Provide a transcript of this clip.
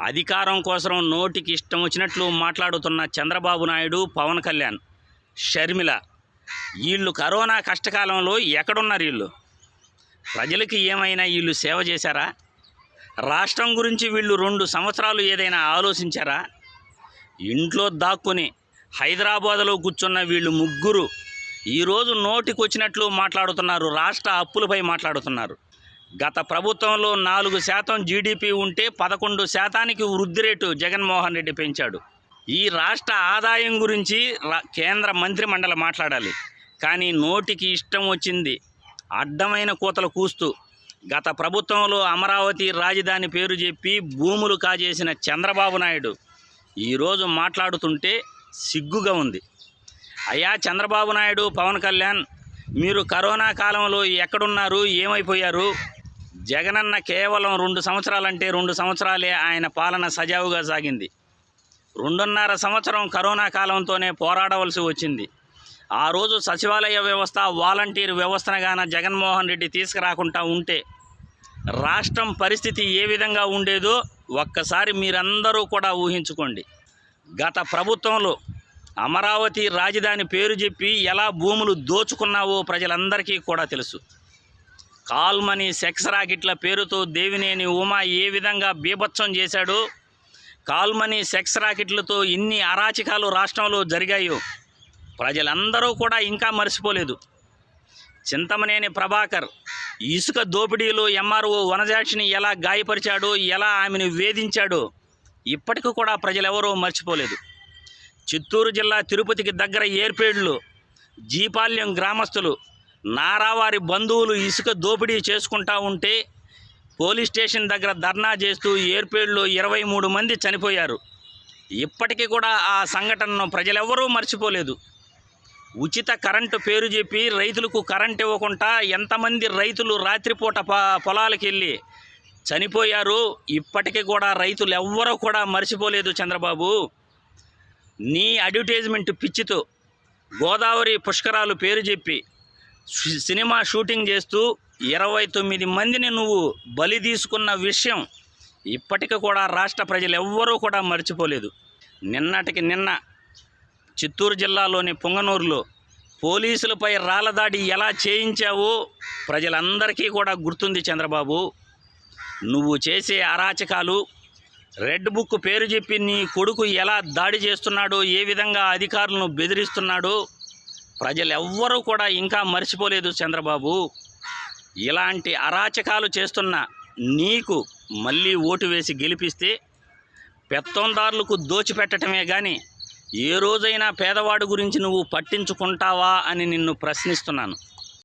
అధికారం కోసం నోటికి ఇష్టం వచ్చినట్లు మాట్లాడుతున్న చంద్రబాబు నాయుడు పవన్ కళ్యాణ్ షర్మిల. వీళ్ళు కరోనా కష్టకాలంలో ఎక్కడున్నారు వీళ్ళు? ప్రజలకి ఏమైనా వీళ్ళు సేవ చేశారా? రాష్ట్రం గురించి వీళ్ళు రెండు సంవత్సరాలు ఏదైనా ఆలోచించారా? ఇంట్లో దాక్కుని హైదరాబాద్లో కూర్చున్న వీళ్ళు ముగ్గురు ఈరోజు నోటికొచ్చినట్లు మాట్లాడుతున్నారు రాష్ట్ర అప్పులపై మాట్లాడుతున్నారు. గత ప్రభుత్వంలో నాలుగు శాతం జీడిపి ఉంటే పదకొండు శాతానికి వృద్ధి రేటు జగన్మోహన్ రెడ్డి పెంచాడు. ఈ రాష్ట్ర ఆదాయం గురించి కేంద్ర మంత్రి మండలి మాట్లాడాలి. కానీ నోటికి ఇష్టం వచ్చింది. అడ్డమైన కూతలు కూస్తూ గత ప్రభుత్వంలో అమరావతి రాజధాని పేరు చెప్పి భూములు కాజేసిన చంద్రబాబు నాయుడు ఈరోజు మాట్లాడుతుంటే సిగ్గుగా ఉంది. అయ్యా చంద్రబాబు నాయుడు పవన్ కళ్యాణ్ మీరు కరోనా కాలంలో ఎక్కడున్నారు ఏమైపోయారు? జగనన్న కేవలం రెండు సంవత్సరాలంటే రెండు సంవత్సరాలే ఆయన పాలన సజావుగా సాగింది. రెండున్నర సంవత్సరం కరోనా కాలంతోనే పోరాడవలసి వచ్చింది. ఆ రోజు సచివాలయ వ్యవస్థ వాలంటీర్ వ్యవస్థనగాన జగన్మోహన్ రెడ్డి తీసుకురాకుండా ఉంటే రాష్ట్రం పరిస్థితి ఏ విధంగా ఉండేదో ఒక్కసారి మీరందరూ కూడా ఊహించుకోండి. గత ప్రభుత్వంలో అమరావతి రాజధాని పేరు చెప్పి ఎలా భూములు దోచుకున్నావో ప్రజలందరికీ కూడా తెలుసు. కాల్మని సెక్స్ రాకెట్ల పేరుతో దేవినేని ఉమా ఏ విధంగా బీభత్సం చేశాడో? కాల్మని సెక్స్ రాకెట్లతో ఇన్ని అరాచకాలు రాష్ట్రంలో జరిగాయో ప్రజలందరూ కూడా ఇంకా మర్చిపోలేదు చింతమనేని ప్రభాకర్ ఇసుక దోపిడీలో ఎంఆర్ఓ వనజాక్షిని ఎలా గాయపరిచాడో ఎలా ఆమెను వేధించాడో ఇప్పటికి కూడా ప్రజలెవరూ మర్చిపోలేదు. చిత్తూరు జిల్లా తిరుపతికి దగ్గర ఏర్పేడులో జీపాల్యం గ్రామస్తులు నారావారి బంధువులు ఇసుక దోపిడీ చేసుకుంటా ఉంటే పోలీస్ స్టేషన్ దగ్గర ధర్నా చేస్తూ ఏర్పేడులో ఇరవై మూడు మంది చనిపోయారు. ఇప్పటికీ కూడా ఆ సంఘటనను ప్రజలెవరూ మర్చిపోలేదు. ఉచిత కరెంటు పేరు చెప్పి రైతులకు కరెంట్ ఇవ్వకుండా ఎంతమంది రైతులు రాత్రిపూట పొలాలకు వెళ్ళి చనిపోయారు ఇప్పటికీ కూడా రైతులు ఎవ్వరూ కూడా మర్చిపోలేదు చంద్రబాబు. నీ అడ్వర్టైజ్మెంట్ పిచ్చితో గోదావరి పుష్కరాలు పేరు చెప్పి సినిమా షూటింగ్ చేస్తూ ఇరవై తొమ్మిది మందిని నువ్వు బలి తీసుకున్న విషయం ఇప్పటికి కూడా రాష్ట్ర ప్రజలు ఎవ్వరూ కూడా మర్చిపోలేదు. నిన్నటికి నిన్న చిత్తూరు జిల్లాలోని పొంగనూరులో పోలీసులపై రాలదాడి ఎలా చేయించావో ప్రజలందరికీ కూడా గుర్తుంది చంద్రబాబు. నువ్వు చేసే అరాచకాలు రెడ్ బుక్ పేరు చెప్పి నీ కొడుకు ఎలా దాడి చేస్తున్నాడో ఏ విధంగా అధికారులను బెదిరిస్తున్నాడో ప్రజలు ఎవ్వరూ కూడా ఇంకా మర్చిపోలేదు చంద్రబాబు. ఇలాంటి అరాచకాలు చేస్తున్న నీకు మళ్ళీ ఓటు వేసి గెలిపిస్తే పెత్తందారులకు దోచిపెట్టడమే కానీ ఏ రోజైనా పేదవాడి గురించి నువ్వు పట్టించుకుంటావా అని నిన్ను ప్రశ్నిస్తున్నాను.